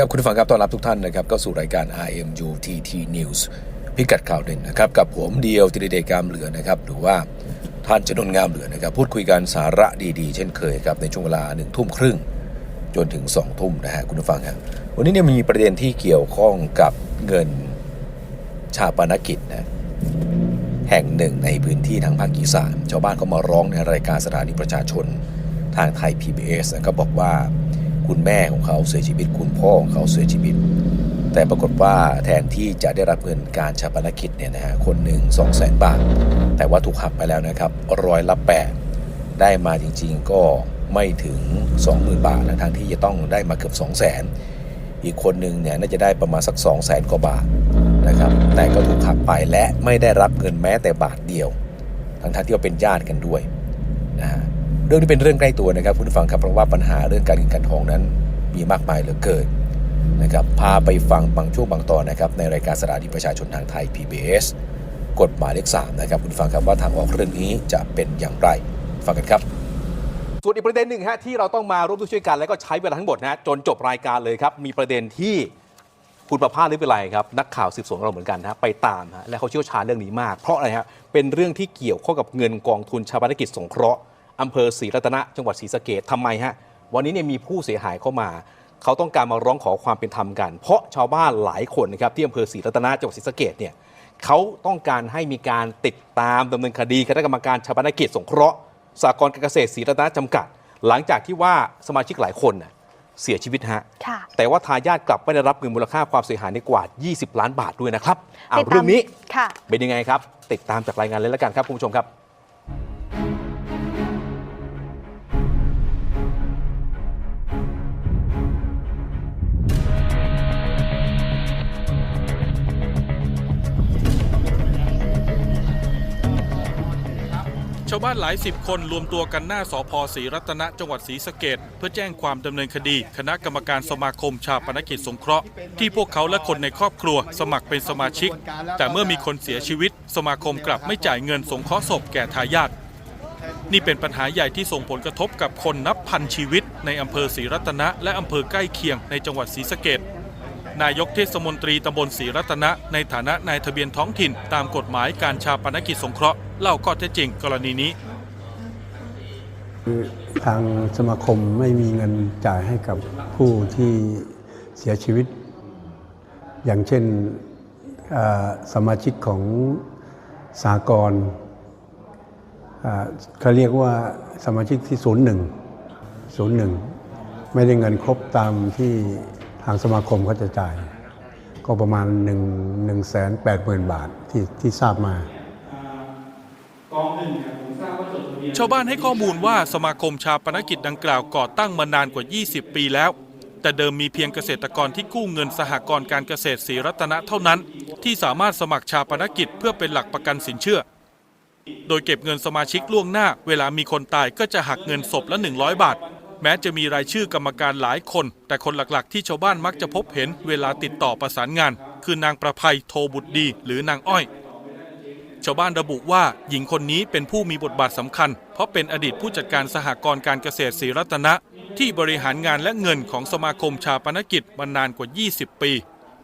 ครับคุณผู้ฟังครับต้อนรับทุกท่านนะครับก็สู่รายการ RMU TT News พิกัดข่าวเด่นนะครับกับผมเดียวติริเดชกามเหลือนะครับหรือว่าท่านจนนงามเหลือนะครับพูดคุยกันสาระดีๆ เช่นเคยครับในช่วงเวลาหนึ่งทุ่มครึ่งจนถึง2องทุ่มนะฮะคุณผู้ฟังครับวันนี้เนี่ยมีประเด็นที่เกี่ยวข้องกับเงินชาปนกิจนะแห่งหนึ่งในพื้นที่ทางภาคอีสานชาวบ้านเขามาร้องในรายการสถานีประชาชนทางไทย PBS นะครับบอกว่า คุณแม่ของเขาเสียชีวิต คุณพ่อของเขาเสียชีวิต แต่ปรากฏว่าแทนที่จะได้รับเงินการชาปนกิจเนี่ยนะฮะคนหนึ่ง2 0 0แสนบาท แต่ว่าถูกหักไปแล้วนะครับร้อยละแปดได้มาจริงๆก็ไม่ถึง 20,000 บาทนะทั้งที่จะต้องได้มาเกือบ 2 0 0แสนอีกคนหนึ่งเนี่ยน่าจะได้ประมาณสัก 2 0 0แสนกว่าบาทนะครับแต่ก็ถูกหักไปและไม่ได้รับเงินแม้แต่บาทเดียวทั้งๆที่ว่าเป็นญาติกันด้วยนะฮะ เรื่องนี้เป็นเรื่องใกล้ตัวนะครับคุณฟังครับเพราะว่าปัญหาเรื่องการเงินการทองนั้น มีมากมายเหลือเกินนะครับพาไปฟังบางช่วงบางตอนนะครับในรายการสถานีประชาชนทางไทย PBS กฎหมายเลข3นะครับคุณฟังครับว่าทางออกเรื่องนี้จะเป็นอย่างไร ฟังกันครับ ส่วนอีกประเด็นหนึ่งฮะที่เราต้องมาร่วมช่วยกัน และก็ใช้เวลาทั้งหมดนะจนจบรายการเลยครับมีประเด็นที่คุณประภาสหรือเป็นไรครับนักข่าวสืบสวนของเราเหมือนกันนะฮะไปตามฮะและเขาเชี่ยวชาญเรื่องนี้มาก เพราะอะไรฮะเป็นเรื่องที่เกี่ยวข้องกับเงินกองทุนชาปนกิจสงเคราะห์ อำเภอศรีรัตนะจังหวัดศรีสะเกดทำไมฮะวันนี้เนี่ยมีผู้เสียหายเข้ามา เขาต้องการมาร้องขอความเป็นธรรมกัน เพราะชาวบ้านหลายคนนะครับที่อำเภอศรีรัตนะจังหวัดศรีสะเกดเนี่ยเขาต้องการให้มีการติดตามดำเนินคดีคณะกรรมการชาปนกิจสงเคราะห์สากลการเกษตรศรีรัตนะจำกัด หลังจากที่ว่าสมาชิกหลายคนน่ะเสียชีวิตฮะค่ะแต่ว่าทายาทกลับไม่ได้รับเงินมูลค่าความเสียหายในกว่า 20 ล้านบาทด้วยนะครับอ่าติดตามเรื่องนี้ค่ะเป็นยังไงครับ ติดตามจากรายงานเลยแล้วกันครับคุณผู้ชมครับ ชาวบ้านหลายสิบคนรวมตัวกันหน้าสพศรีรัตนะจังหวัดศรีสะเกดเพื่อแจ้งความดำเนินคดี คณะกรรมการสมาคมชาปนกิจสงเคราะห์ที่พวกเขาและคนในครอบครัวสมัครเป็นสมาชิก แต่เมื่อมีคนเสียชีวิต สมาคมกลับไม่จ่ายเงินสงเคราะห์ศพแก่ทายาทนี่เป็นปัญหาใหญ่ที่ส่งผลกระทบกับคนนับพันชีวิต ในอำเภอศรีรัตนะและอำเภอใกล้เคียงในจังหวัดศรีสะเกด นายกเทศมนตรีตำบลศรีรัตนะในฐานะนายทะเบียนท้องถิ่น ตามกฎหมายการชาปนกิจสงเคราะห์เล่าข้อเท็จจริงกรณีนี้ ทางสมาคมไม่มีเงินจ่ายให้กับผู้ที่เสียชีวิต อย่างเช่นสมาชิกของสากลเขาเรียกว่าสมาชิกที่ศูนย์หนึ่งศูนย์หนึ่งไม่ได้เงินครบตามที่างสมาคมเขาจะจ่าย ก็ประมาณ1 1 8 0 0 0 0 บาทที่ที่ทราบมา ชาวบ้านให้ข้อมูลว่าสมาคมชาปนกิจดังกล่าวก่อตั้งมานานกว่า 20 ปีแล้ว แต่เดิมมีเพียงเกษตรกรที่กู้เงินสหกรณ์การเกษตรศรีรัตนะเท่านั้น ที่สามารถสมัครชาปนกิจเพื่อเป็นหลักประกันสินเชื่อ โดยเก็บเงินสมาชิกล่วงหน้า เวลามีคนตายก็จะหักเงินศพละ 100 บาท แม้จะมีรายชื่อกรรมการหลายคน แต่คนหลักๆ ที่ชาวบ้านมักจะพบเห็นเวลาติดต่อประสานงาน คือนางประภัยโทบุตรดี หรือนางอ้อย ชาวบ้านระบุว่าหญิงคนนี้เป็นผู้มีบทบาทสำคัญ เพราะเป็นอดีตผู้จัดการสหกรณ์การเกษตรศรีรัตนะ ที่บริหารงานและเงินของสมาคมชาปนกิจมานานกว่า 20 ปี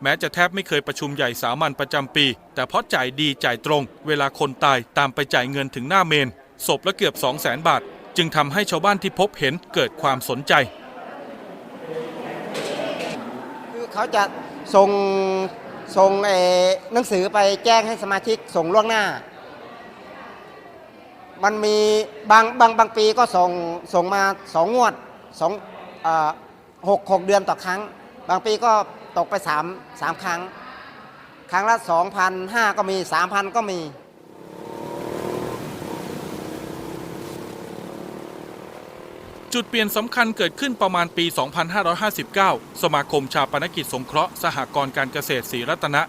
แม้จะแทบไม่เคยประชุมใหญ่สามัญประจำปี แต่เพราะจ่ายดีจ่ายตรง เวลาคนตายตามไปจ่ายเงินถึงหน้าเมนศพละเกือบ 2 0 0 0 0 0 บาท จึงทำให้ชาวบ้านที่พบเห็นเกิดความสนใจ คือเขาจะส่งส่งเออหนังสือไปแจ้งให้สมาชิกส่งล่วงหน้า มันมีบางบางบางปีก็ส่งส่งมาสองงวดสองเอ่อหกหกเดือนต่อครั้ง บางปีก็ตกไปสามสามครั้ง ครั้งละสองพันห้าก็มีสามพันก็มี จุดเปลี่ยนสำคัญเกิดขึ้นประมาณปี 2559 สมาคมชาปนกิจสงเคราะห์สหกรณ์การเกษตรศรีรัตนะ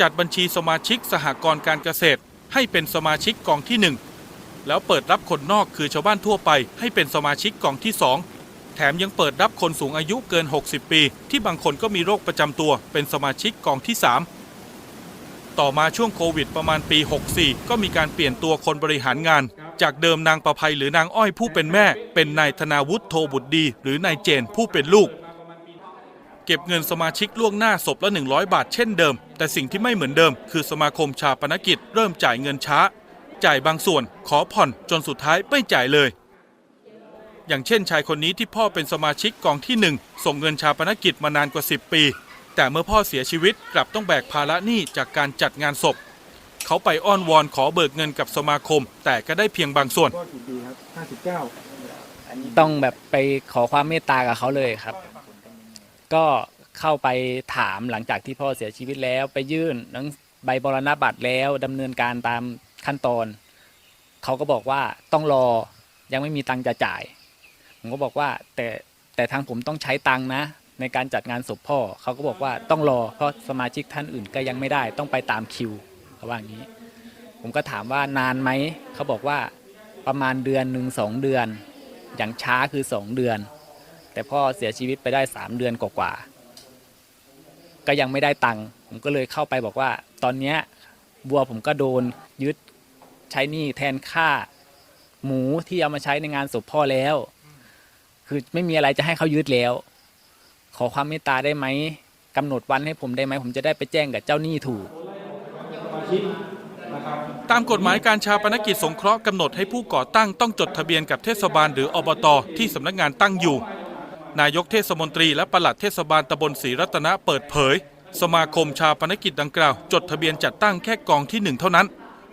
จัดบัญชีสมาชิกสหกรณ์การเกษตร ให้เป็นสมาชิกกองที่ 1 แล้วเปิดรับคนนอกคือชาวบ้านทั่วไป ให้เป็นสมาชิกกองที่ 2 แถมยังเปิดรับคนสูงอายุเกิน 60 ปี ที่บางคนก็มีโรคประจำตัว เป็นสมาชิกกองที่ 3 ต่อมาช่วงโควิดประมาณปี 64 ก็มีการเปลี่ยนตัวคนบริหารงาน จากเดิมนางประภัยหรือนางอ้อยผู้เป็นแม่ เป็นนายธนาวุฒิโทบุตรดี หรือนายเจนผู้เป็นลูก เก็บเงินสมาชิกล่วงหน้าศพละ 100 บาทเช่นเดิม แต่สิ่งที่ไม่เหมือนเดิม คือสมาคมชาปนกิจเริ่มจ่ายเงินช้า จ่ายบางส่วน ขอผ่อนจนสุดท้ายไม่จ่ายเลย อย่างเช่นชายคนนี้ที่พ่อเป็นสมาชิกกองที่หนึ่งส่งเงินชาปนกิจมานานกว่า 10 ปี แต่เมื่อพ่อเสียชีวิตกลับต้องแบกภาระหนี้จากการจัดงานศพ เขาไปอ้อนวอนขอเบิกเงินกับสมาคม แต่ก็ได้เพียงบางส่วนต้องแบบไปขอความเมตตากับเขาเลยครับ ก็เข้าไปถามหลังจากที่พ่อเสียชีวิตแล้ว ไปยื่นหนังใบบรณบัตรแล้วดำเนินการตามขั้นตอน เขาก็บอกว่าต้องรอยังไม่มีตังค์จะจ่าย ผมก็บอกว่าแต่แต่ทางผมต้องใช้ตังค์นะ ในการจัดงานศพพ่อ เขาก็บอกว่าต้องรอเพราะสมาชิกท่านอื่นก็ยังไม่ได้ต้องไปตามคิว เขาว่าอย่างนี้ ผมก็ถามว่านานไหมเขาบอกว่าประมาณเดือนหนึ่งสองเดือน อย่างช้าคือสองเดือน แต่พ่อเสียชีวิตไปได้สามเดือนกว่าๆก็ยังไม่ได้ตังค์ผมก็เลยเข้าไปบอกว่า ตอนเนี้ยบัวผมก็โดนยึดใช้หนี้แทนค่า หมูที่เอามาใช้ในงานศพพ่อแล้ว คือไม่มีอะไรจะให้เขายึดแล้ว ขอความเมตตาได้ไหมกำหนดวันให้ผมได้ไหมผมจะได้ไปแจ้งกับเจ้าหนี้ถูก ตามกฎหมายการชาปนกิจสงเคราะห์กำหนดให้ผู้ก่อตั้งต้องจดทะเบียนกับเทศบาลหรืออบต ที่สำนักงานตั้งอยู่ นายกเทศมนตรีและปลัดเทศบาลตำบลศรีรัตนะเปิดเผย สมาคมชาปนกิจดังกล่าว จดทะเบียนจัดตั้งแค่กองที่หนึ่งเท่านั้น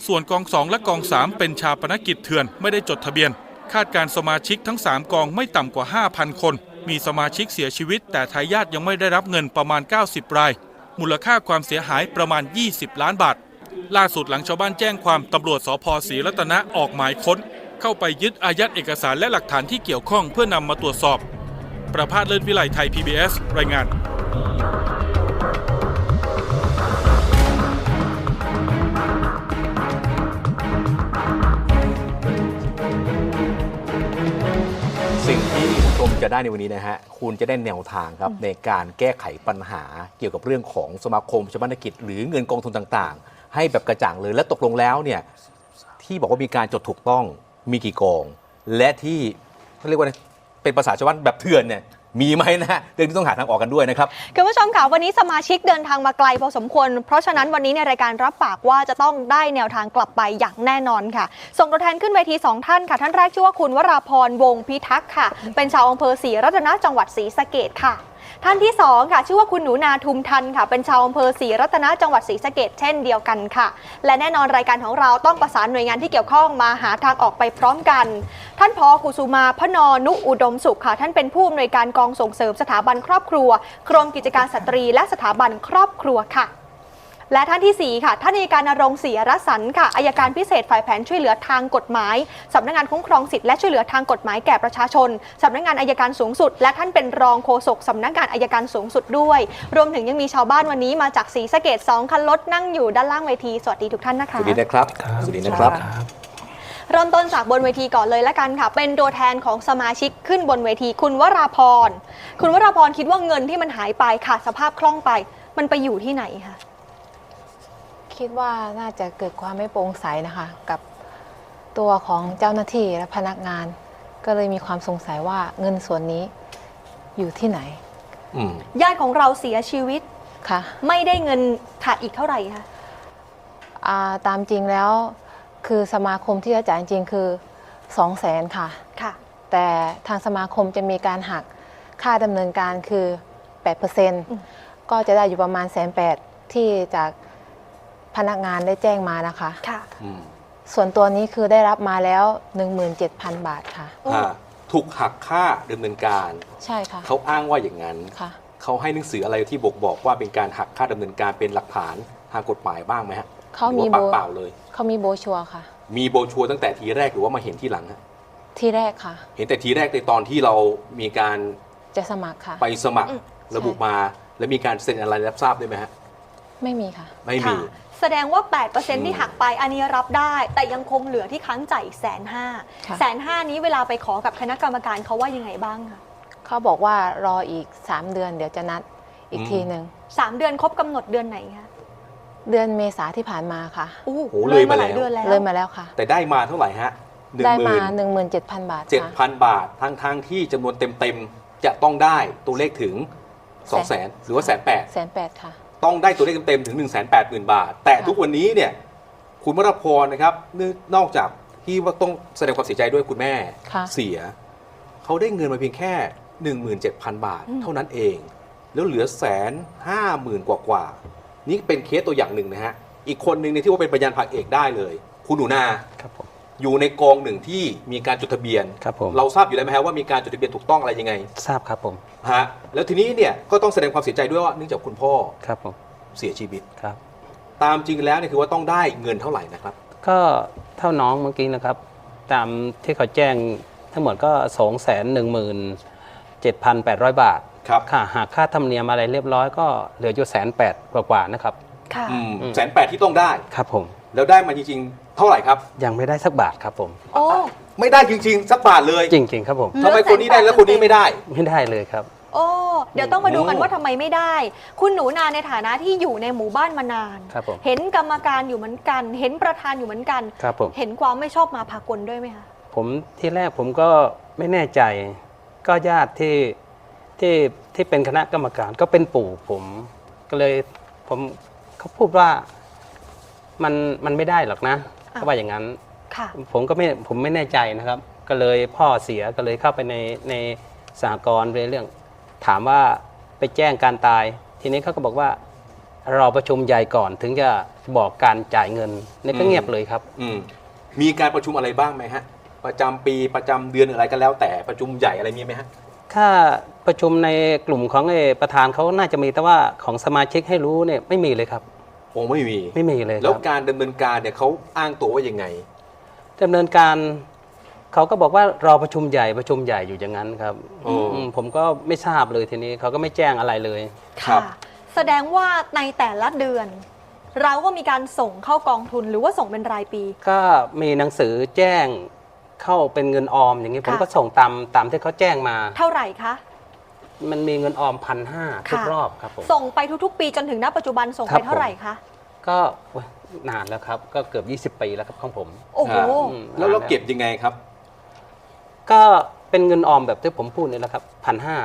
ส่วนกองสองและกองสามเป็นชาปนกิจเถื่อนไม่ได้จดทะเบียน คาดการสมาชิกทั้ง 3 กองไม่ต่ำกว่า 5,000 คน มีสมาชิกเสียชีวิต แต่ทายาทยังไม่ได้รับเงินประมาณ 90 ราย มูลค่าความเสียหายประมาณ 20 ล้านบาท ล่าสุดหลังชาวบ้านแจ้งความตำรวจสพศรีรัตนะออกหมายค้น เข้าไปยึดอายัดเอกสารและหลักฐานที่เกี่ยวข้องเพื่อนำมาตรวจสอบ ประภาสเลิศวิไลไทย PBS รายงานสิ่งที่คุณผู้ชมจะได้ในวันนี้นะฮะ คุณจะได้แนวทางครับ ในการแก้ไขปัญหาเกี่ยวกับเรื่องของสมาคมชาปนกิจ หรือเงินกองทุนต่างๆ ให้แบบกระจ่างเลยและตกลงแล้วเนี่ยที่บอกว่ามีการจดถูกต้องมีกี่กอง และที่เขาเรียกว่าเป็นภาษาชาวบ้านแบบเถื่อนเนี่ยมีไหมนะเรื่องที่ต้องหาทางออกกันด้วยนะครับคุณผู้ชมค่ะวันนี้สมาชิกเดินทางมาไกลพอสมควร เพราะฉะนั้นวันนี้ในรายการรับปากว่าจะต้องได้แนวทางกลับไปอย่างแน่นอนค่ะ ส่งตัวแทนขึ้นเวที 2 ท่านค่ะ ท่านแรกชื่อว่าคุณวราพรวงศพิทักษ์ค่ะ เป็นชาวอำเภอศรีรัตนจังหวัดศรีสะเกดค่ะ ท่านที่2ค่ะชื่อว่าคุณหนูนาทุมทันค่ะ เป็นชาวอำเภอศรีรัตนจังหวัดศรีสะเกดเช่นเดียวกันค่ะ และแน่นอนรายการของเราต้องประสานหน่วยงานที่เกี่ยวข้องมาหาทางออกไปพร้อมกัน ท่านพอกุสุมาพนอนุอุดมสุขค่ะ ท่านเป็นผู้อำนวยการกองส่งเสริมสถาบันครอบครัว กรมกิจการสตรีและสถาบันครอบครัวค่ะ และท่านที่ 4 ค่ะ ท่านอัยการนรงค์ศรีรสันค่ะอายการพิเศษฝ่ายแผนช่วยเหลือทางกฎหมายสำนักงานคุ้มครองสิทธิและช่วยเหลือทางกฎหมายแก่ประชาชนสำนักงานอายการสูงสุด และท่านเป็นรองโฆษกสำนักงานอายการสูงสุดด้วย รวมถึงยังมีชาวบ้านวันนี้มาจากศรีสะเกด2คันรถนั่งอยู่ด้านล่างเวทีสวัสดีทุกท่านนะคะ สวัสดีนะครับ สวัสดีนะครับเริ่มต้นจากบนเวทีก่อนเลยละกันค่ะ เป็นตัวแทนของสมาชิกขึ้นบนเวที คุณวราพร คุณวราพรคิดว่าเงินที่มันหายไปขาดสภาพคล่องไป มันไปอยู่ที่ไหนคะ คิดว่าน่าจะเกิดความไม่โปร่งใสนะคะ กับตัวของเจ้าหน้าที่และพนักงาน ก็เลยมีความสงสัยว่าเงินส่วนนี้อยู่ที่ไหนอืมญาติของเราเสียชีวิต ค่ะไม่ได้เงินขาดอีกเท่าไหร่คะอ่าตามจริงแล้วคือสมาคมที่จะจ่ายจริงๆคือ2 0 0แสนค่ะ ค่ะ แต่ทางสมาคมจะมีการหักค่าดำเนินการคือ 8%ก็จะได้อยู่ประมาณแสนแปดที่จาก พนักงานได้แจ้งมานะคะ ค่ะ อืมส่วนตัวนี้คือได้รับมาแล้ว 17,000 บาทค่ะอ่าถูกหักค่าดำเนินการ ใช่ค่ะเขาอ้างว่าอย่างนั้น ค่ะ เขาให้หนังสืออะไรที่บอกบอกว่าเป็นการหักค่าดำเนินการเป็นหลักฐานทางกฎหมายบ้างไหมฮะเขาหรือมีว่าปากโบเปล่าเลย เขามีโบรชัวร์ค่ะ มีโบรชัวร์ตั้งแต่ทีแรกหรือว่ามาเห็นที่หลังฮะที่แรกค่ะ เห็นแต่ทีแรกในตอนที่เรามีการจะสมัครค่ะ ไปสมัครอืม ระบุมา แล้วมีการเซ็นอะไรรับทราบได้ไหมฮะไม่มีค่ะ ไม่มี ค่ะ แสดงว่า 8%ที่หักไปอันนี้รับได้ แต่ยังคงเหลือที่ค้างจ่ายอีกแสนห้าค่ะแสนห้านี้เวลาไปขอกับคณะกรรมการเขาว่ายังไงบ้างคะเขาบอกว่ารออีก 3 เดือนเดี๋ยวจะนัดอีกอืมทีหนึ่งสามเดือนครบกำหนดเดือนไหนคะเดือนเมษาที่ผ่านมาค่ะอู้โหเลยมาหลายแล้วเดือนแล้วเลยมาแล้วค่ะ แต่ได้มาเท่าไหร่ฮะหนึ่งได้หมามื่น17,000 บาทเจ็ดค่ะพันบาททั้งทั้งที่จำนวนเต็มๆ จะต้องได้ตัวเลขถึงสองแสนหรือว่าแสนแปดแสนแปดค่ะ ต้องได้ตัวเลขเต็มๆถึง 1 8 0 0 0 0 บาท แต่ทุกวันนี้เนี่ยคุณวรพรนะครับนนอกจากที่ว่าต้องแสดงความเสียใจด้วยคุณแม่ค่ะเสีย เขาได้เงินมาเพียงแค่ 17,000 บาท เท่านั้นเอง แล้วเหลือแสนห้าหมื่นกว่ากว่าๆนี่เป็นเคสตัวอย่างหนึ่งนะฮะ อีกคนหนึ่งในยที่ว่าเป็นพยานภาคเอกได้เลย คุณหนูนาครับผม อยู่ในกองหนึ่งที่มีการจดทะเบียน ครับผม เราทราบอยู่แล้วไหมฮะว่ามีการจดทะเบียนถูกต้องอะไรยังไงทราบครับผมฮะแล้วทีนี้เนี่ยก็ต้องแสดงความเสียใจด้วยว่าเนื่องจากคุณพ่อครับผมเสียชีวิต ครับ ตามจริงแล้วเนี่ยคือว่าต้องได้เงินเท่าไหร่นะครับ ก็เท่าน้องเมื่อกี้นะครับ ตามที่เขาแจ้งทั้งหมดก็สองแสนหนึ่งหมื่นเจ็ดพันแปดร้อยบาทครับ ค่ะหากค่าธรรมเนียมอะไรเรียบร้อยก็เหลืออยู่แสนแปดกว่าๆนะครับ ค่ะ อืมแสนแปดที่ต้องได้ ครับผม แล้วได้มาจริงๆ เท่าไหร่ครับ ยังไม่ได้สักบาทครับผม โอ้ ไม่ได้จริงๆ สักบาทเลยจริง ๆ ครับผมเหลือทำไมคนนี้ได้แล้วคนนี้ไม่ได้ ไม่ได้เลยครับ โอ้ เดี๋ยวต้องมาดูกันโอ้ว่าทำไมไม่ได้ คุณหนูนาในฐานะที่อยู่ในหมู่บ้านมานาน ครับผม เห็นกรรมการอยู่เหมือนกัน เห็นประธานอยู่เหมือนกัน ครับผม เห็นความไม่ชอบมาพากลด้วยไหมคะ ผมที่แรกผมก็ไม่แน่ใจ ก็ญาติที่ที่ที่เป็นคณะกรรมการก็เป็นปู่ผม ก็เลยผมเขาพูดว่า มันมันไม่ได้หรอกนะอ้าวเขาว่าอย่างนั้น ค่ะ ผมก็ไม่ผมไม่แน่ใจนะครับ ก็เลยพ่อเสียก็เลยเข้าไปในในสหกรณ์เรื่อง ถามว่าไปแจ้งการตาย ทีนี้เขาก็บอกว่ารอประชุมใหญ่ก่อนถึงจะบอกการจ่ายเงินนี่ก็อืมเงียบเลยครับ อืมมีการประชุมอะไรบ้างไหมฮะ ประจำปีประจำเดือนอะไรก็แล้วแต่ประชุมใหญ่อะไรมีไหมฮะถ้าประชุมในกลุ่มของเออประธานเขาน่าจะมีแต่ว่าของสมาชิกให้รู้เนี่ยไม่มีเลยครับ โอ้ไม่มี ไม่มีเลยคแล้วรับการดำเนินการเนี่ยเขาอ้างตัวว่ายังไง ดำเนินการเขาก็บอกว่ารอประชุมใหญ่ประชุมใหญ่อยู่อย่างนั้นครับโอ้อืมผมก็ไม่ทราบเลยทีนี้เขาก็ไม่แจ้งอะไรเลย ครัค่ะบแสดงว่าในแต่ละเดือน เราก็มีการส่งเข้ากองทุนหรือว่าส่งเป็นรายปี ก็มีหนังสือแจ้งเข้าเป็นเงินออมอย่างนี้ผมค่ะ ก็ส่งตามตามที่เขาแจ้งมา เท่าไหร่คะ มันมีเงินออมพันห้าทุกค่ะ รอบครับผม ส่งไปทุกๆ ปีจนถึงณปัจจุบันส่งครัไปบ เท่าไหร่คะ ก็โอ้ยนานแล้วครับ ก็เกือบ 20 ปีแล้วครับของผมโอ้โหอืมแล้วเรานนเก็บยังไงครับ ก็เป็นเงินออมแบบที่ผมพูดนี่แหละครับพันห้า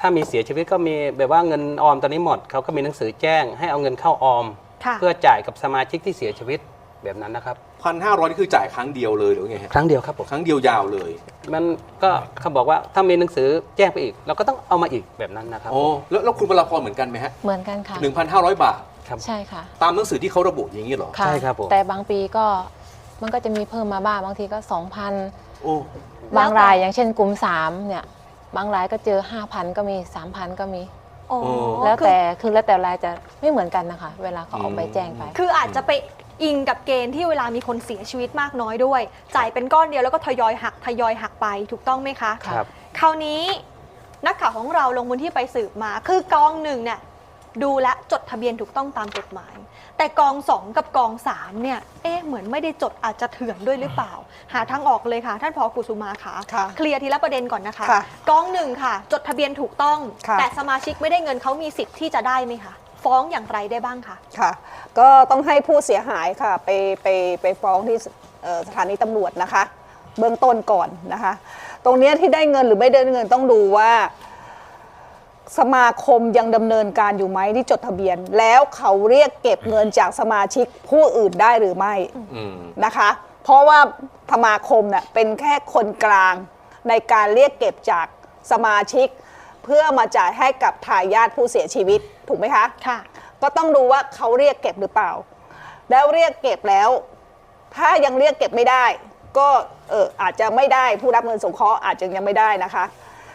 ถ้ามีเสียชีวิตก็มีแบบว่าเงินออมตอนนี้หมดเขาก็มีหนังสือแจ้ง ให้เอาเงินเข้าออม ค่ะ เพื่อจ่ายกับสมาชิกที่เสียชีวิต แบบนั้นนะครับพันห้าร้อยนี่คือจ่ายครั้งเดียวเลยหรือไงฮะครั้งเดียวครับผมครั้งเดียวยาวเลย มันก็เขาบอกว่าถ้ามีหนังสือแจ้งไปอีก เราก็ต้องเอามาอีกแบบนั้นนะครับโอ้แล้วแล้วคุณวรพรเหมือนกันไหมฮะเหมือนกันค่ะ หนึ่งพันห้าร้อยบาท ครับใช่ค่ะตามหนังสือที่เขาระบุอย่างนี้เหรอค่ะใช่ครับผม แต่บางปีก็มันก็จะมีเพิ่มมาบ้างบางทีก็ 2,000 โอ้ บางรายอย่างเช่นกลุ่ม 3 เนี่ย บางรายก็เจอ 5,000 ก็มี 3,000 ก็มีอ๋อแล้วคือแต่คือแล้วแต่รายจะไม่เหมือนกันนะคะ เวลาเขาเอาไปแจ้งไป คืออาจจะไป อิงกับเกณฑ์ที่เวลามีคนเสียชีวิตมากน้อยด้วย จ่ายเป็นก้อนเดียวแล้วก็ทยอยหักทยอยหักไปถูกต้องไหมคะครับคราวนี้นักข่าวของเราลงพื้นที่ไปสืบมา คือกองหนึ่งเนี่ยดูแลวจดทะเบียนถูกต้องตามกฎหมาย แต่กองสองกับกองสามเนี่ยเอ๊ะเหมือนไม่ได้จดอาจจะเถื่อนด้วยหรือเปล่า หาทางออกเลยค่ะ ท่านพอกุสุมาค่ะค่ะเคลียร์ทีละประเด็นก่อนนะคะค่ะกองหนึ่งค่ะ จดทะเบียนถูกต้องค่ะแต่สมาชิกไม่ได้เงินเขามีสิทธิ์ที่จะได้ไหมคะ ฟ้องอย่างไรได้บ้างคะ ค่ะ ก็ต้องให้ผู้เสียหายค่ะไปไปไปฟ้องที่เอ่อสถานีตำรวจนะคะ เบื้องต้นก่อนนะคะ ตรงเนี้ยที่ได้เงินหรือไม่ได้เงินต้องดูว่า สมาคมยังดำเนินการอยู่ไหมที่จดทะเบียน แล้วเขาเรียกเก็บเงินจากสมาชิกผู้อื่นได้หรือไม่อืมนะคะ เพราะว่าสมาคมเน่ยเป็นแค่คนกลางในการเรียกเก็บจากสมาชิก เพื่อมาจ่ายให้กับทายาทผู้เสียชีวิตถูกไหมคะค่ะ ก็ต้องดูว่าเขาเรียกเก็บหรือเปล่า แล้วเรียกเก็บแล้ว ถ้ายังเรียกเก็บไม่ได้ ก็เอออาจจะไม่ได้ผู้รับเงินสงเคราะห์อาจจะยังไม่ได้นะคะ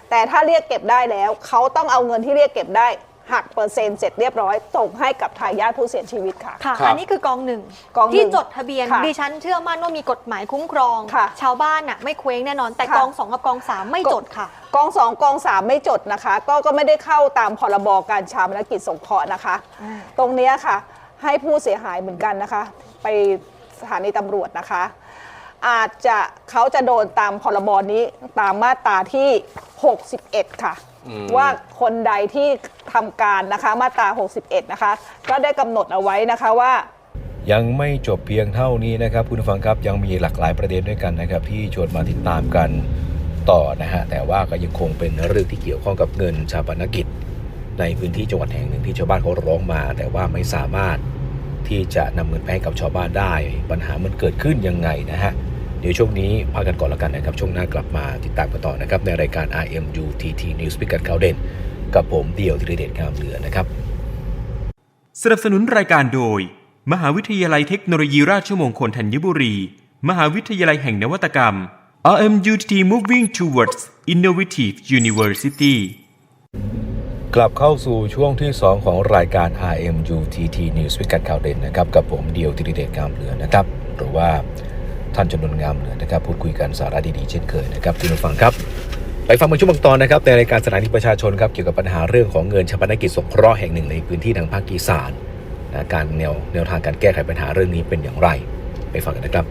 แต่ถ้าเรียกเก็บได้แล้ว เขาต้องเอาเงินที่เรียกเก็บได้ หักเปอร์เซ็นต์เสร็จเรียบร้อยส่งให้กับทายาทผู้เสียชีวิตค่ะ ค่ะ ครับ อันนี้คือกองหนึ่งกองหนึ่งที่จดทะเบียนค่ะดิฉันเชื่อมั่นว่ามีกฎหมายคุ้มครอง ค่ะชาวบ้านน่ะไม่เคว้งแน่นอนแต่ค่ะ กองสองกับกองสามไม่จดค่ะ กองสองกองสามไม่จดนะคะ ก็ก็ไม่ได้เข้าตามพรบการชามนกิจสงเคราะห์นะคะ อ่า ตรงเนี้ยค่ะ ให้ผู้เสียหายเหมือนกันนะคะ ไปสถานีตำรวจนะคะ อาจจะเขาจะโดนตามพรบนี้ตามมาตราที่ 61 ค่ะอืมว่าคนใดที่ทำการนะคะมาตรา 61 นะคะ ก็ได้กำหนดเอาไว้นะคะว่ายังไม่จบเพียงเท่านี้นะครับคุณผู้ฟังครับยังมีหลากหลายประเด็นด้วยกันนะครับ ที่ชวนมาติดตามกันต่อนะฮะแต่ว่าก็ยังคงเป็นเรื่องที่เกี่ยวข้องกับเงินชาปนกิจ ในพื้นที่จังหวัดแห่งหนึ่งที่ชาวบ้านเขาร้องมา แต่ว่าไม่สามารถ ที่จะนำเงินไปให้กับชาวบ้านได้ ปัญหามันเกิดขึ้นยังไงนะฮะ เดี๋ยวช่วงนี้พักกันก่อนล้วกันนะครับ ช่วงหน้ากลับมาติดตามกันต่อนะครับ ในรายการ RMU TT News พิกัดข่าวเด่น กับผมเดี่ยวธีรเดชงามเหลือนะครับ สนับสนุนรายการโดย มหาวิทยาลัยเทคโนโลยีราชมงคลธัญบุรี มหาวิทยาลัยแห่งนวัตกรรม RMUTT Moving Towards Innovative University กลับเข้าสู่ช่วงที่ 2 ของรายการ RMU TT News พิกัดข่าวเด่นนะครับ กับผมเดียวธีรเดชงามเหลือนะครับ หรือว่าท่านจำนวนงามเหลือนะครับ พูดคุยกันสาระดีๆ เช่นเคยนะครับที่เราฟังครับ ไปฟังบางช่วงบางตอนนะครับในรายการสถานีประชาชนครับเกี่ยวกับปัญหาเรื่องของเงินชาปนกิจสงเคราะห์แห่งหนึ่งในพื้นที่ทางภาคอีสานนะการแนวแนวทางการแก้ไขปัญหาเรื่องนี้เป็นอย่างไร ไปฟังกันนะครับ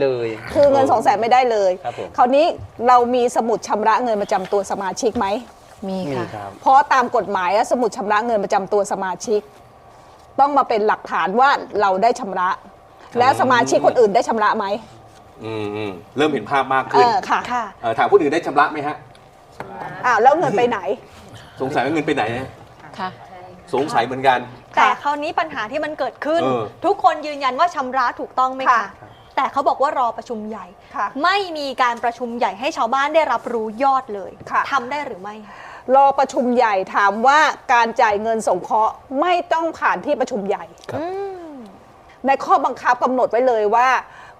เลยคือเงินสองแสนไม่ได้เลย ครับผม คราวนี้เรามีสมุดชำระเงินประจำตัวสมาชิกไหม มีมีค่ะ ครับ เพราะตามกฎหมายอะสมุดชำระเงินประจำตัวสมาชิก ต้องมาเป็นหลักฐานว่าเราได้ชำระ แล้วสมาชิกคนอื่นได้ชำระไหมอืมอืมเริ่มเห็นภาพมากเอขึ้นอค่ะค่ะ เอ่อถามคนอื่นได้ชำระไหมฮะ อ้าวแล้วเงินไปไหน สงสัยว่าเงินไปไหนฮะค่ะ สงสัยเหมือนกัน แต่คราวนี้ปัญหาที่มันเกิดขึ้น เออ ทุกคนยืนยันว่าชำระถูกต้องไหมค่ะคะ แต่เขาบอกว่ารอประชุมใหญ่ ค่ะไม่มีการประชุมใหญ่ให้ชาวบ้านได้รับรู้ยอดเลยค่ะ ทำได้หรือไม่คะรอประชุมใหญ่ถามว่าการจ่ายเงินสงเคราะห์ไม่ต้องผ่านที่ประชุมใหญ่อืม ในข้อบังคับกำหนดไว้เลยว่า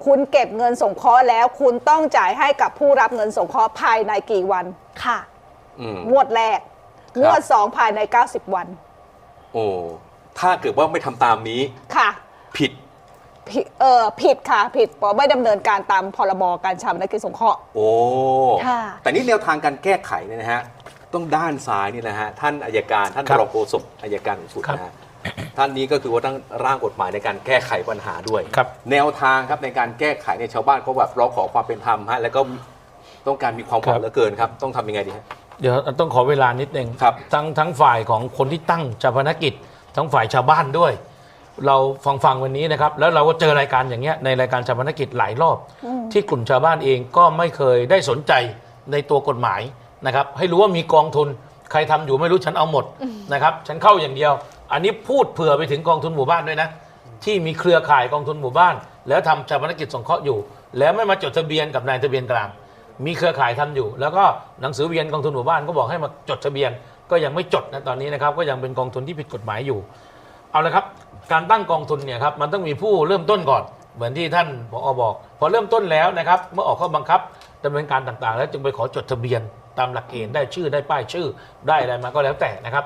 คุณเก็บเงินสงเคราะห์แล้วคุณต้องจ่ายให้กับผู้รับเงินสงเคราะห์ภายในกี่วัน ค่ะ อืม งวดแรก ครับ งวดสองภายใน 90 วัน โอ้ ถ้าเกิดว่าไม่ทำตามนี้ ค่ะ ผิด ผิดเออผิดค่ะ ผิดเพราะไม่ดำเนินการตามพรบการชำระกิจสงเคราะห์ โอ้ ค่ะ แต่นี่แนวทางการแก้ไขเนี่ยนะฮะ ต้องด้านซ้ายนี่นะฮะ ท่านอายการ ท่านครับรองโฆษกอายการสูงสุดนะฮะ ท่านนี้ก็คือว่าตั้งร่างกฎหมายในการแก้ไขปัญหาด้วย ครับ แนวทางครับในการแก้ไขในยชาวบ้านเขาแบบร้องขอความเป็นธรรมฮะ แล้วก็ต้องการมีความหวังเหลือเกินครับ ต้องทำยังไงดีฮะ เดี๋ยวต้องขอเวลานิดนึงครับ ทั้งทั้งฝ่ายของคนที่ตั้งชาปนกิจ ทั้งฝ่ายชาวบ้านด้วย เราฟังฟังวันนี้นะครับ แล้วเราก็เจอรายการอย่างเงี้ยในรายการชาปนกิจหลายรอบ ที่กลุ่มชาวบ้านเองก็ไม่เคยได้สนใจในตัวกฎหมายนะครับให้รู้ว่ามีกองทุนใครทำอยู่ไม่รู้ฉันเอาหมดนะครับฉันเข้าอย่างเดียว อันนี้พูดเผื่อไปถึงกองทุนหมู่บ้านด้วยนะ ที่มีเครือข่ายกองทุนหมู่บ้าน แล้วทำชาปนกิจสงเคราะห์อยู่ แล้วไม่มาจดทะเบียนกับนายทะเบียนกลาง มีเครือข่ายทำอยู่ แล้วก็หนังสือเวียนกองทุนหมู่บ้านก็บอกให้มาจดทะเบียน ก็ยังไม่จดนะตอนนี้นะครับก็ยังเป็นกองทุนที่ผิดกฎหมายอยู่ เอาละครับ การตั้งกองทุนเนี่ยครับมันต้องมีผู้เริ่มต้นก่อนเหมือนที่ท่านผอบอก พอเริ่มต้นแล้วนะครับ เมื่อออกข้อบังคับดำเนินการต่างๆ แล้วจึงไปขอจดทะเบียนตามหลักเกณฑ์ได้ชื่อได้ป้ายชื่อได้อะไรมาก็แล้วแต่นะครับ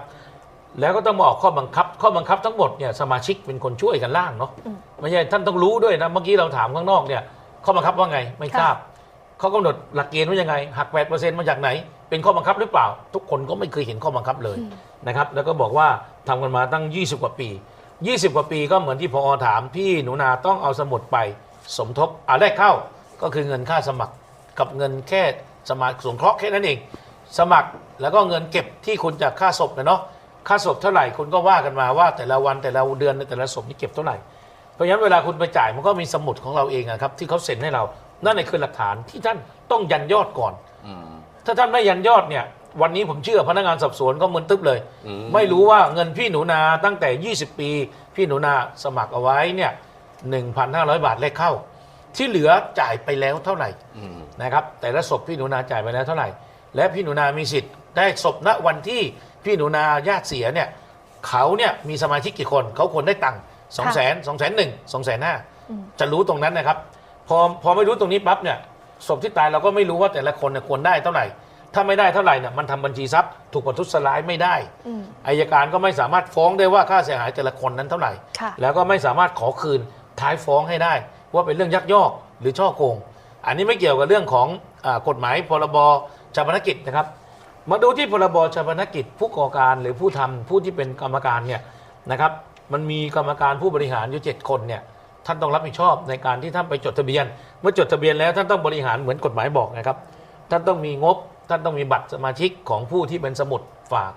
แล้วก็ต้องมาออกข้อบังคับ ข้อบังคับทั้งหมดเนี่ยสมาชิกเป็นคนช่วยกันร่างเนาะไม่ใช่ท่านต้องรู้ด้วยนะเมื่อกี้เราถามข้างนอกเนี่ยข้อบังคับว่าไงไม่ทราบเขากำหนดหลักเกณฑ์ว่ายังไงหัก 8%มาจากไหน เป็นข้อบังคับหรือเปล่า ทุกคนก็ไม่เคยเห็นข้อบังคับเลยนะครับ แล้วก็บอกว่าทำกันมาตั้ง 20 กว่าปี 20 กว่าปีก็เหมือนที่พอถามพี่หนูนาต้องเอาสมุดไปสมทบอ่าได้เข้าก็คือเงินค่าสมัครกับเงินแค่สมัครสงเคราะห์แค่นั้นเอง สมัครแล้วก็เงินเก็บที่คุณจากค่าศพนะเนาะค่าศพเท่าไหร่คุณก็ว่ากันมาว่า แต่ละวันแต่ละเดือนแต่ละศพนี่เก็บเท่าไหร่เพราะฉะนั้นเวลาคุณไปจ่ายมันก็มีสมุดของเราเองอะครับที่เขาเซ็นให้เรา นั่นแหละคือหลักฐานที่ท่านต้องยันยอดก่อน ถ้าท่านไม่ยันยอดเนี่ย วันนี้ผมเชื่อพนักงานสอบสวนก็มึนตึ๊บเลยอืมไม่รู้ว่าเงินพี่หนูนาตั้งแต่ 20 ปี พี่หนูนาสมัครเอาไว้เนี่ย1,500 บาทเลขเข้า ที่เหลือจ่ายไปแล้วเท่าไหร่อืมนะครับแต่ละศพพี่หนูนาจ่ายไปแล้วเท่าไหร่ และพี่หนูนามีสิทธิ์ได้ศพณวันที่พี่หนูนาญาติเสียเนี่ยเขาเนี่ยมีสมาชิกกี่คนเขาควรได้ตังค์สองแสนสองแสนหนึ่งสองแสนห้าจะรู้ตรงนั้นนะครับ พอพอไม่รู้ตรงนี้ปั๊บเนี่ยศพที่ตายเราก็ไม่รู้ว่าแต่ละคนเนี่ยควรได้เท่าไหร่ ถ้าไม่ได้เท่าไหร่เนี่ยมันทำบัญชีทรัพย์ถูกประทุษร้ายไม่ได้อืม อายการก็ไม่สามารถฟ้องได้ว่าค่าเสียหายแต่ละคนนั้นเท่าไหร่ ค่ะ แล้วก็ไม่สามารถขอคืนท้ายฟ้องให้ได้ ว่าเป็นเรื่องยักยอกหรือช่อโกง อันนี้ไม่เกี่ยวกับเรื่องของอากฎหมายพรบชาปนกิจนะครับ มาดูที่พรบชาปนกิจ ผู้ก่อการหรือผู้ทำผู้ที่เป็นกรรมการเนี่ยนะครับ มันมีกรรมการผู้บริหารอยู่เจ็ดคนเนี่ยท่านต้องรับผิดชอบในการที่ท่านไปจดทะเบียน เมื่อจดทะเบียนแล้วท่านต้องบริหารเหมือนกฎหมายบอกนะครับ ท่านต้องมีงบ ท่านต้องมีบัตรสมาชิกของผู้ที่เป็นสมุดฝาก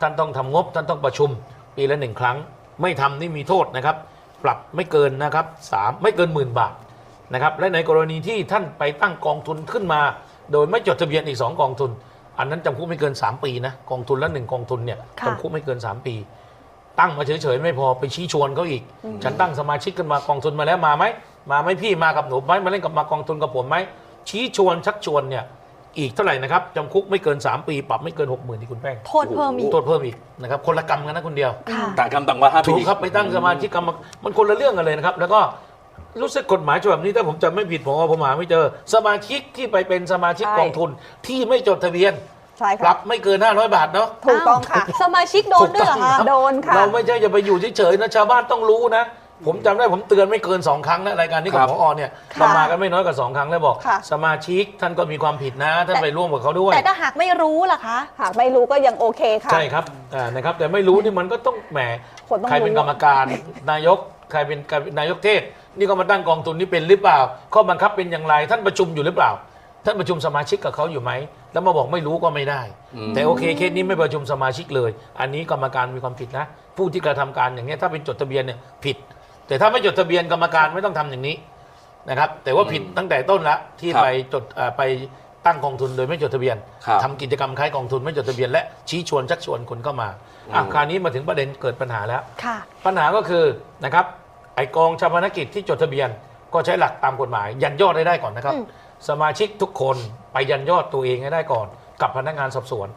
ท่านต้องทำงบ ท่านต้องประชุมปีละหนึ่งครั้ง ไม่ทำนี่มีโทษนะครับ ปรับไม่เกินนะครับสามไม่เกินหมื่นบาทนะครับ และในกรณีที่ท่านไปตั้งกองทุนขึ้นมา โดยไม่จดทะเบียนอีก 2 กองทุน อันนั้นจำคุกไม่เกิน 3 ปีนะกองทุนละหนึ่งกองทุนเนี่ยค่ะจำคุกไม่เกิน 3 ปี ตั้งมาเฉยๆไม่พอไปชี้ชวนเขาอีก ฉันตั้งสมาชิกขึ้นมากองทุนมาแล้วมาไหมมาไหมพี่มากับหนูไหมมาเล่นกับมากองทุนกับผมไหมชี้ชวนชักชวนเนี่ย อีกเท่าไหร่นะครับจำคุกไม่เกิน 3 ปีปรับไม่เกิน 6 0,000ที่คุณแป้งโทษเพิ่มอีก โทษเพิ่มอีกนะครับคนละกรรมกันนะคนเดียวค่ะ ต่างกรรมต่างว่าห้าถูปีก ครับไปตั้งสมาชิกกรรมมันคนละเรื่องกันเลยนะครับ แล้วก็รู้สึกกฎหมายฉบับนี้ถ้าผมจำไม่ผิดผมว่าผมหาไม่เจอ สมาชิกที่ไปเป็นสมาชิกใช่ กองทุนที่ไม่จดทะเบียนใช่ปค่ะรับไม่เกิน 500บาทเนาะ ถูกต้องค่ะ สมาชิกโดนด้วยเหรอคะโดนค่ะ เราไม่ใช่จะไปอยู่เฉยๆนะชาวบ้านต้องรู้นะ ผมจำได้ผมเตือนไม่เกิน2ครั้งนะรายการนี้กับครับ พอเนี่ยค่ะเรามากันไม่น้อยกว่า2ครั้งแล้วบอก ค่ะ สมาชิกท่านก็มีความผิดนะ ท่านไปร่วมกับเขาด้วย แต่ถ้าหากไม่รู้ล่ะคะ หากไม่รู้ก็ยังโอเคค่ะ ใช่ครับอ่านะครับ แต่ไม่รู้นี่มันก็ต้องแหมคนต้องใครเป็นรู้กรรมการ นายกใครเป็นนายกเทศ นี่ก็มาตั้งกองทุนนี่เป็นหรือเปล่า ข้อบังคับเป็นอย่างไร ท่านประชุมอยู่หรือเปล่า ท่านประชุมสมาชิกกับเขาอยู่ไหม แล้วมาบอกไม่รู้ก็ไม่ได้ แต่โอเคเคสนี้ไม่ประชุมสมาชิกเลย อันนี้กรรมการมีความผิดนะ ผู้ที่กระทำการอย่างนี้ยถ้าเป็นจดทะเบียนเนี่ยผิด แต่ถ้าไม่จดทะเบียนกรรมการไม่ต้องทำอย่างนี้นะครับ แต่ว่าผิดตั้งแต่ต้นละที่ครับไปจดเอ่อไปตั้งกองทุนโดยไม่จดทะเบียนครับ ทำกิจกรรมคล้ายกองทุนไม่จดทะเบียนและชี้ชวนชักชวนคนเข้ามาอะอืมคราวนี้มาถึงประเด็นเกิดปัญหาแล้ว ค่ะ ปัญหาก็คือนะครับไอกองชาปนกิจที่จดทะเบียนก็ใช้หลักตามกฎหมาย ยันยอดให้ได้ก่อนนะครับ อืม สมาชิกทุกคนไปยันยอดตัวเองให้ได้ก่อน กับพนักงานสอบสวน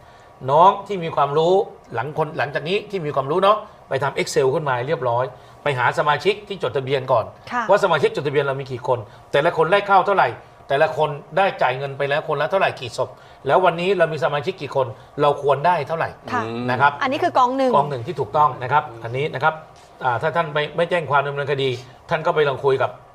น้องที่มีความรู้หลังคนหลังจากนี้ที่มีความรู้เนาะไปทำ Excel ขึ้นมาให้เรียบร้อย ไปหาสมาชิกที่จดทะเบียนก่อน ค่ะว่าสมาชิกจดทะเบียนเรามีกี่คน แต่ละคนได้เข้าเท่าไหร่ แต่ละคนได้จ่ายเงินไปแล้วคนละเท่าไหร่กี่ศพแล้ววันนี้เรามีสมาชิกกี่คนเราควรได้เท่าไหร่ค่ะ นะครับ อันนี้คือกองหนึ่ง กองหนึ่งที่ถูกต้องนะครับ อันนี้นะครับอ่าถ้าท่านไม่ไม่แจ้งความดำเนินคดี ท่านก็ไปลองคุยกับอ่า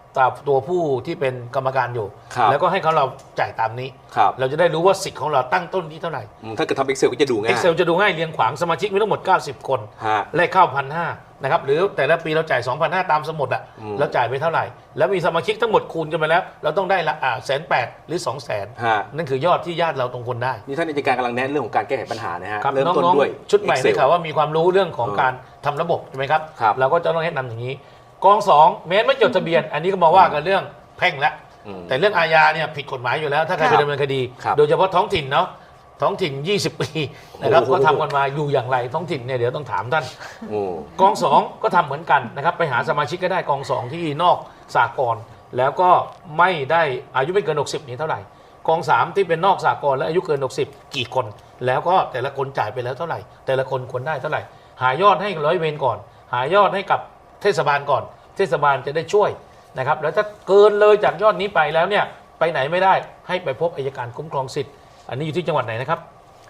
ตัวผู้ที่เป็นกรรมการอยู่ ครับ แล้วก็ให้เขาเราจ่ายตามนี้ ครับเราจะได้รู้ว่าสิทธิ์ของเราตั้งต้นที่เท่าไหร่ อืมถ้าเกิดทำ Excel ก็จะดูง่าย Excel จะดูง่ายเรียงขวางสมาชิกมีทั้งหมด 90 คนฮะเลขเข้าพันห้านะครับหรือแต่ละปีเราจ่าย 2,500 ตามสมุดอะอืม เราจ่ายไปเท่าไหร่ แล้วมีสมาชิกทั้งหมดคูณกันไปแล้ว เราต้องได้ละอ่าแสนแปดหรือ 2 0 0 0 0นฮะนั่นคือยอดที่ญาติเราตรงคนได้นี่ท่านอัยการกำลังแนะเรื่องของการแก้ไขปัญหานะฮะ ครับเริ่มน้ต้นองด้วย ๆชุดใหม่ได้ Excel ข่าวว่ามีความรู้เรื่องของเออการทำระบบใช่ไหมครับ ครับ เราก็จะต้องแนะนำอย่างนี้ กองสองแม้ไม่จดทะเบียน อันนี้ก็มาว่ากันเรื่องแพ่งแล้วอืม แต่เรื่องอาญาเนี่ยผิดกฎหมายอยู่แล้วถ้าใครครัไปบดำเนินคดี ครับโดยเฉพาะท้องถิ่นเนาะท้องถิ่น 20 ปีนะครับโอ้โห ก็ทำกันมาอยู่อย่างไรท้องถิ่นเนี่ยเดี๋ยวต้องถามท่านโอ้กองสองก็ทำเหมือนกันนะครับไปหาสมาชิกก็ได้กองสองที่นอกสากลแล้วก็ไม่ได้อายุไม่เกิน 60 นี้เท่าไหร่ กองสามที่เป็นนอกสากลและอายุเกิน 60 กี่คน แล้วก็แต่ละคนจ่ายไปแล้วเท่าไหร่ แต่ละคนควรได้เท่าไหร่ หายอดให้ร้อยเวรก่อน หายอดให้กับ เทศบาลก่อน เทศบาลจะได้ช่วยนะครับ แล้วถ้าเกินเลยจากยอดนี้ไปแล้วเนี่ยไปไหนไม่ได้ให้ไปพบอัยการคุ้มครองสิทธิ์ อันนี้อยู่ที่จังหวัดไหนนะครับ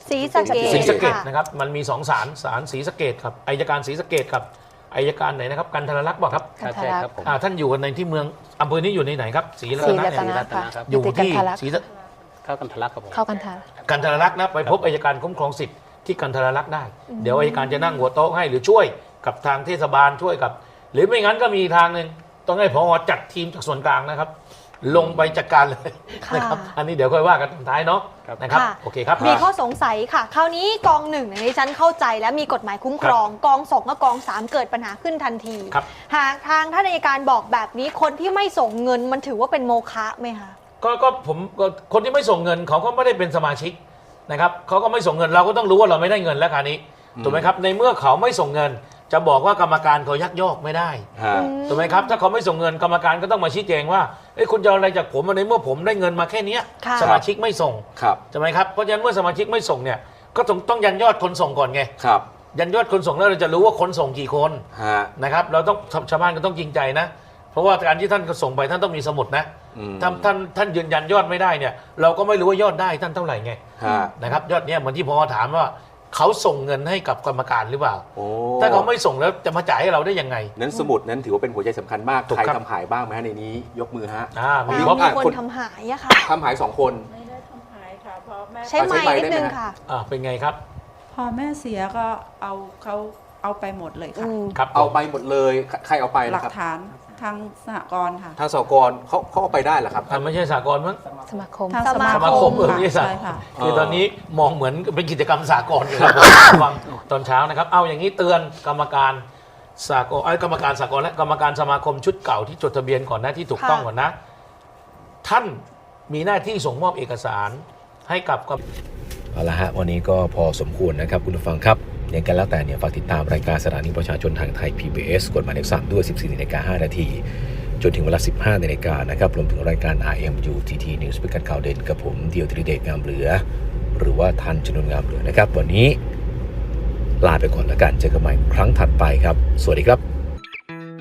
สีสะเกศรีตสะเกดค่ะนะครับมันมีสองศาลศาลศรีสะเกดครับอายการศรีสะเกดครับอายการไหนนะครับกันทรลักษณ์บอกครับกันทรลักษณ์อ่าท่านอยู่กันในที่เมืองอำเภอนี้อยู่ในไหนครับศรีรัศตรีนะรัตเนี่ยนะค่ะอยู่ติดที่กันทรลักษศรีณ์สะเข้ากันทะลักครับผมเข้ากันทะกันทรลักษณ์นะไปพบอายการคุ้มครองสิทธิ์ที่กันทรลักษณ์ได้ เดี๋ยวอายการจะนั่งหัวโต๊ะให้หรือช่วยกับทางเทศบาลช่วยกับ หรือไม่งั้นก็มีทางหนึ่งต้องให้พอจัดทีมจากส่วนกลางนะครับ ลงไปจัดการเลยค่ะนะครับ อันนี้เดี๋ยวค่อยว่ากันตอนท้ายเนาะนะครับค่ะโอเคครับ มีข้อสงสัยค่ะ คราวนี้กองหนึ่งในฉันเข้าใจและมีกฎหมายคุ้มครอง กองสองกับกองสามเกิดปัญหาขึ้นทันทีครับหากทางท่านอัยการบอกแบบนี้คนที่ไม่ส่งเงินมันถือว่าเป็นโมฆะไหมคะก็ก็ผมก็คนที่ไม่ส่งเงินเขาก็ไม่ได้เป็นสมาชิกนะครับเขาก็ไม่ส่งเงินเราก็ต้องรู้ว่าเราไม่ได้เงินแล้วคราวนี้ถูกไหมครับในเมื่อเขาไม่ส่งเงิน จะบอกว่ากรรมการเขายักยอกไม่ได้ฮะ ถูกไหมครับถ้าเขาไม่ส่งเงินกรรมการก็ต้องมาชี้แจงว่าเอ้ยคุณจะเอาอะไรจากผมในเมื่อผมได้เงินมาแค่เนี้ยค่ะ สมาชิกไม่ส่งครับ ใช่ไหมครับเพราะฉะนั้นเมื่อสมาชิกไม่ส่งเนี่ยก็ต้องต้องยันยอดคนส่งก่อนไงครับ ยันยอดคนส่งแล้วเราจะรู้ว่าคนส่งกี่คนฮะ นะครับเราต้องชาวบ้านก็ต้องจริงใจนะ เพราะว่าการที่ท่านส่งไปท่านต้องมีสมุดนะอืม ถ้าท่านท่านยืนยันยอดไม่ได้เนี่ยเราก็ไม่รู้ว่ายอดได้ท่านเท่าไหร่ไง ฮะ นะครับยอดเนี้ยเหมือนที่พอถามว่า เขาส่งเงินให้กับกรรมการหรือเปล่า โอ้ถ้าเขาไม่ส่งแล้วจะมาจ่ายให้เราได้ยังไง นั้นสมุดนั้นถือว่าเป็นหัวใจสำคัญมาก ถูกใครครับ ทำหายบ้างไหมฮะในนี้ ยกมือฮะ อ่ามีมีครบมีอะคนคน ทำหายอะค่ะ ทำหายสองคน ไม่ได้ทำหายค่ะเพราะแม่ใช้ไม้ใช้ไมค์นิดได้ไหมนึงฮะค่ะอ่าเป็นไงครับพอแม่เสียก็เอาเขาเอาไปหมดเลยค่ะ อืม ครับเอาไปหมดเลยใครใครเอาไปหลันะกครับ ฐาน ทางสหกรณ์ค่ะ ทางสกรเขาเขาเอาไปได้เหรอครับ อ่าไม่ใช่สากลมั้งสมาคม ทางสมา สมาคมเออค่ะไม่ใช่สาใช่กลค่ะ คือตอนนี้มองเหมือนเป็นกิจกรรมสากลอยู่ครับฟังตอนเช้านะครับ เอาอย่างนี้เตือนกรรมการสากลไอ้ยกรรมการสากลและกรรมการสมาคมชุดเก่าที่จดทะเบียนก่อนนะที่ถูกต้องก่อนนะ ท่านมีหน้าที่ส่งมอบเอกสารให้กับกรรม เอาละฮะวันนี้ก็พอสมควรนะครับคุณผู้ฟังครับ ยังไงกันแล้วแต่เนี่ยฝากติดตามรายการสถานีประชาชนทางไทย PBS กฎหมายเลข3ด้วย 14นาฬิกา5นาทีจนถึงเวลา 15นาฬิกานะครับรวมถึงรายการ RMU TT News พิกัดข่าวเด่นกับผมเดียวธีรเดชงามเหลือ หรือว่าทันชนนงามเหลือนะครับ วันนี้ลาไปก่อนแล้วกันเจอกันใหม่ครั้งถัดไปครับ สวัสดีครับ